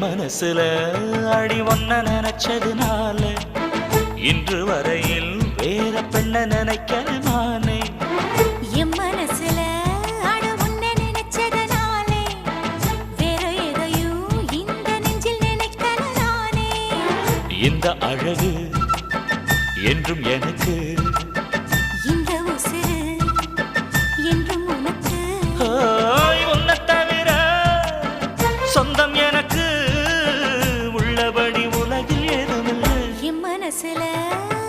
மனசுல அடி ஒன்ன நினைச்சதுனால இன்று வரையில் வேற பெண்ண நினைக்கிற நானே என் மனசுல இந்த அழகு என்றும் எனக்கு. இந்த உசிறு என்றும் உனக்கு. உன்னை தவிர சொந்தம் فسلام